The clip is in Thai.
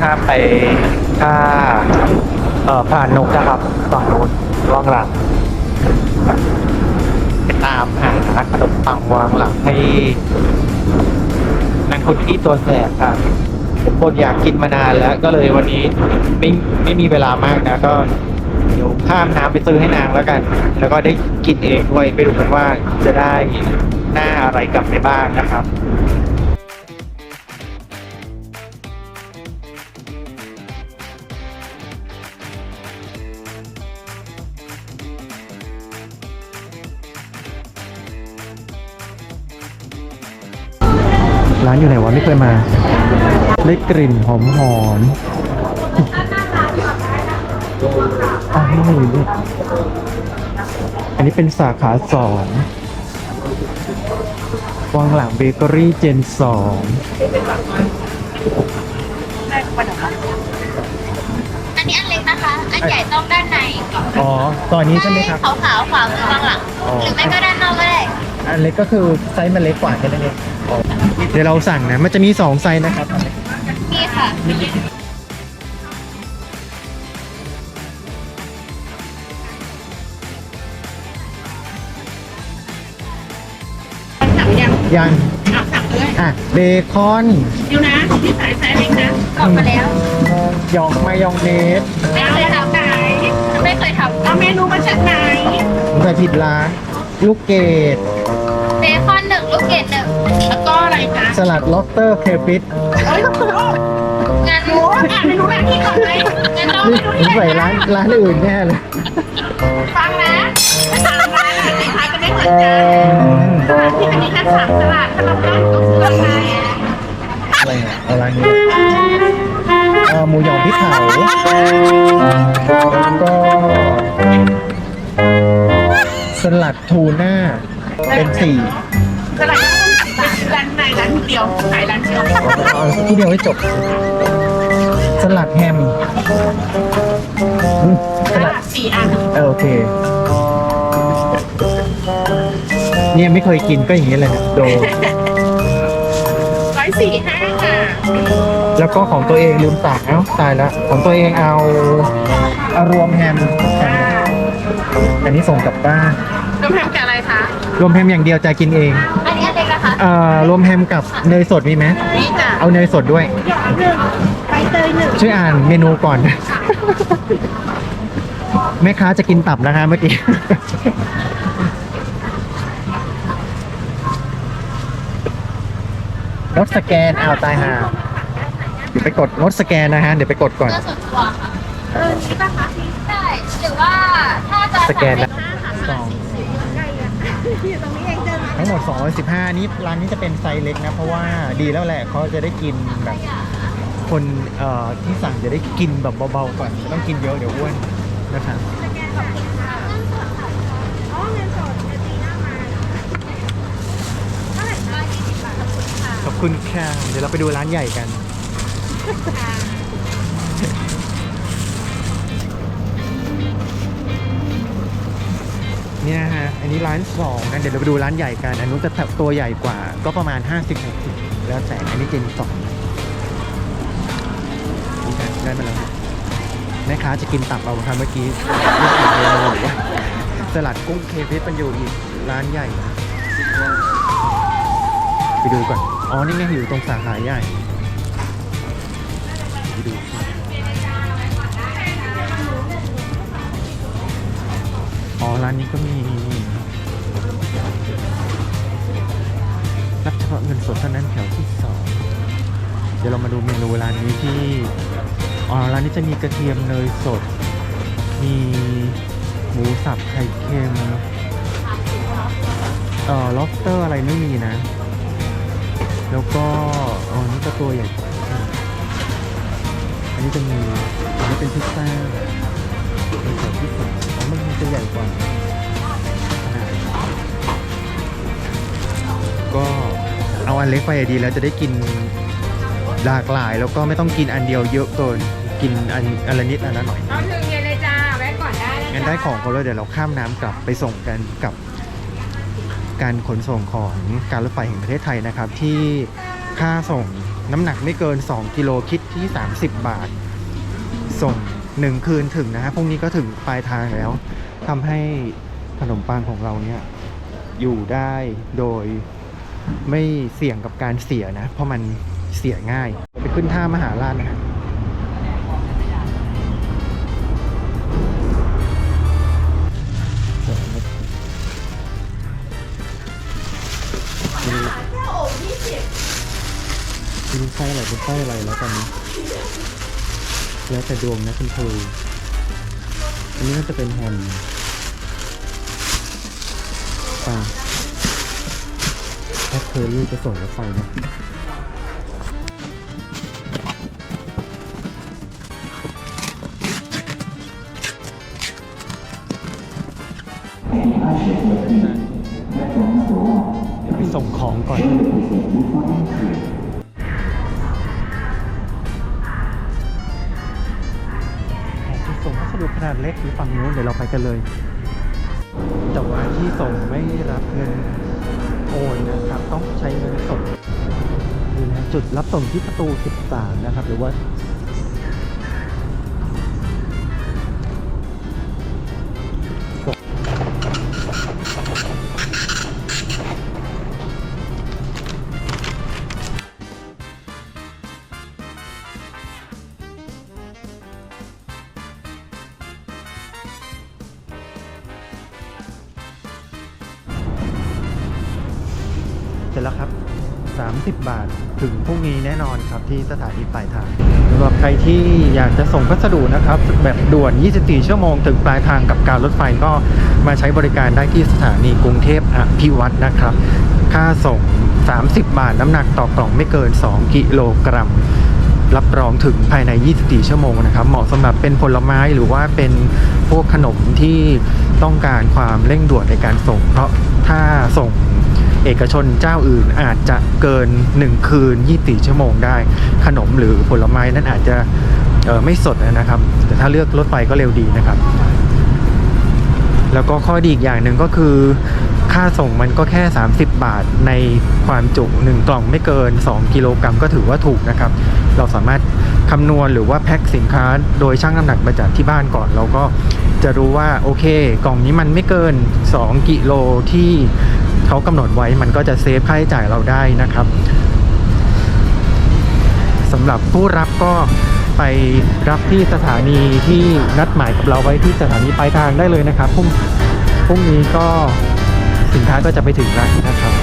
ข้ามไปท่าเอ่อผ่านนกนะครับฝั่งโน้นว่างหลังไปตามหาขนมปังวางหลังให้นางคุณที่ตัวแสบครับผมบนอยากกินมานานแล้ว ก็เลยวันนี้ไม่ไม่มีเวลามากนะก็เดี๋ยวข้ามน้ำไปซื้อให้นางแล้วกัน แล้วก็ได้กินเองด้วยไปดูกันว่าจะได้หน้าอะไรกลับไปบ้างนะครับ ร้านอยู่ไหนวะไม่เคยมา ได้กลิ่นหอมหอมอ๋อนี่นี่อันนี้เป็นสาขาสองวังหลังเบเกอรี่เจนสองอันนี้อันเล็กนะคะ อันใหญ่ต้องด้านในก่อนอ๋อตอนนี้ใช่ไหมครับขาวขาวๆขวามือข้างหลังอ๋อหรือไม่ก็ด้านนอกก็ได้ อันเล็กก็คือไซส์มันเล็กกว่าแค่นั้นเองอ๋อ เดี๋ยวเราสั่งนะ มันจะมีสองไซส์นะครับนี่ค่ะ สั่งยังยังเอาสั่งเลยอะเบคอนเดี๋ยวนะที่สายสายเล็กนะกดมาแล้ว หยองมายองเนสไม่เคยทำไหนไม่เคยทเอาเมนูมาจากไหนแต่ผิดร้านลูกเกด สลัดล็อบสเตอร์เคฟิตเอ้ยต้องคือโอ้งั้นโหอ่านเมนูร้านนี้ก่อนเลยงั้นเรานี่ผมใส่ร้านร้านอื่นแน่เลย ฟังนะสามร้านสินค้าจะไม่เหมือนกันสลัดที่เป็นนี้แค่สามสลัดถ้าเราได้ต้องซื้ออะไรอะไรอะเอาร้านนี้เอ่อหมูหยองพริกเผาแล้วก็ สลัดทูน่าเป็นสี่สลัดร้านไหนร้านเดียวขายร้านเดียวเอาที่เดียวให้จบ สลัดแฮมอืมสสลัลัดดสี่อันเออโอเค เนี่ยไม่เคยกินก็อย่างนี้เลยนะโด ร้อยสี่ห้าค่ะแล้วก็ของตัวเองลืมสั่งเอ้าตายแล้ว ของตัวเองเอาเอารวมแฮมอันนี้ส่งกลับบ้าน น้ำแพมกับอะไรคะรวมแฮมอย่างเดียวจะกินเองอันนี้อัน เล็กนะคะเอ่อรวมแฮมกับเนยสดมีไหมนี่จ้ะเอาเนยสดด้วยหยอกหนึ่งใบเตยหนึ่งช่วยอ่านเมนูก่อน แม่ค้าจะกินตับนะคะเมื่อกี้ งดสแกนอ้าวตายห่าเดี๋ยวไปกดงดสแกนนะฮะ เดี๋ยวไปกดก่อนเพื่อส่วนตัวค่ะเออนี่ป่ะคะใช่หรือว่าถ้าจะสแกนนะสั่งสอง ใกล้อะอยู่ตรงนี้เองเจอไหมทั้งหมด 215 นี้ร้านนี้จะเป็นไซส์เล็กนะ เพราะว่าดีแล้วแหละเขาจะได้กินแบบคนเอ่อที่สั่งจะได้กินแบบเบาๆก่อนไม่ต้องกินเยอะเดี๋ยวอ้วนนะครับขอบคุณค่ะ เดี๋ยวเราไปดูร้านใหญ่กัน อันนี้ร้านสองนะเดี๋ยวเราไปดูร้านใหญ่กัน อันนู้นจะตัวใหญ่กว่า ก็ประมาณ 50 60 แล้วแต่อันนี้เจนสองได้มาแล้วแม่ค้าจะกินตับเอาครับเมื่อกี้สลัดกุ้งเคฟิสมันอยู่อีกร้านใหญ่ไปดูก่อน อ๋อ นี่ไงอยู่ตรงสาขาใหญ่ ไปดูอ๋อ ร้านนี้ก็มี พาะเงินสดเท่านั้นแถวที่สองเดี๋ยวเรามาดูเมนูร้านนี้ที่อ๋อร้านนี้จะมีกระเทียมเนยสด มีหมูสับไข่เค็มเอ่อ lobster อะไรไม่มีนะ แล้วก็อ๋อนี่ก็ตัวใหญ่อันนี้จะมีอันนี้เป็นพิซซ่าเป็นแถวที่สอง เอาอันเล็กไปดีแล้วจะได้กินหลากหลาย แล้วก็ไม่ต้องกินอันเดียวเยอะเกินกินอันอันละนิดอันละหน่อยเอาถึงเย็นเลยจ้าแวะก่อนได้นะงั้นได้ของเขาแล้วเดี๋ยวเราข้ามน้ำกลับไปส่งกันกับ การขนส่งของการรถไฟแห่งประเทศไทยนะครับ ที่ค่าส่งน้ำหนักไม่เกิน 2 กิโลคิดที่ 30 บาท ส่ง 1 คืนถึงนะฮะพรุ่งนี้ก็ถึงปลายทางแล้วทำให้ขนมปังของเราเนี่ยอยู่ได้โดย ไม่เสี่ยงกับการเสียนะ เพราะมันเสียง่าย ไปขึ้นท่ามหาราชนะฮะเป็นไส้อะไรเป็นไส้อะไรแล้วตอนนี้แล้วแต่ดวงนะคุณครูอันนี้น่าจะเป็นแฮมป่า แอปเคอรี่จะส่งรถไฟนะเดี๋ยวไปส่งของก่อนจุดส่งพัสดุขนาดเล็กอยู่ฝั่งนู้นเดี๋ยวเราไปกันเลย แต่ว่าที่ส่งไม่รับเงิน โอนนะครับ ต้องใช้เงินสดนี่นะจุดรับส่งที่ประตู 13 นะครับ หรือว่า 30 บาท ถึงพรุ่งนี้แน่นอนครับที่สถานีปลายทางสำหรับใครที่อยากจะส่งพัสดุนะครับ แบบด่วน 24 ชั่วโมง ถึงปลายทางกับการรถไฟก็มาใช้บริการได้ที่สถานีกรุงเทพอภิวัตนะครับ ค่าส่ง 30 บาทน้ำหนักต่อกล่องไม่เกิน 2 กิโลกรัมรับรองถึงภายใน 24 ชั่วโมงนะครับ เหมาะสำหรับเป็นผลไม้หรือว่าเป็นพวกขนมที่ต้องการความเร่งด่วนในการส่ง เพราะถ้าส่ง เอกชนเจ้าอื่นอาจจะเกิน 1 คืน 24 ชั่วโมงได้ ขนมหรือผลไม้นั้นอาจจะออไม่สดนะครับ แต่ถ้าเลือกรถไฟก็เร็วดีนะครับ แล้วก็ข้อดีอีกอย่างหนึ่งก็คือ ค่าส่งมันก็แค่ 30 บาทในความจุ 1 กล่องไม่เกิน 2 กิโลกรัมก็ถือว่าถูกนะครับ เราสามารถคำนวณหรือว่าแพ็คสินค้าโดยชั่งน้ำหนักมาจากที่บ้านก่อนเราก็จะรู้ว่าโอเค กล่องนี้มันไม่เกิน 2 กิโลที่ เขากำหนดไว้มันก็จะเซฟค่าใช้จ่ายเราได้นะครับสำหรับผู้รับก็ไปรับที่สถานีที่นัดหมายกับเราไว้ที่สถานีปลายทางได้เลยนะครับพรุ่งพรุ่งนี้ก็สินค้าก็จะไปถึงแล้วนะครับ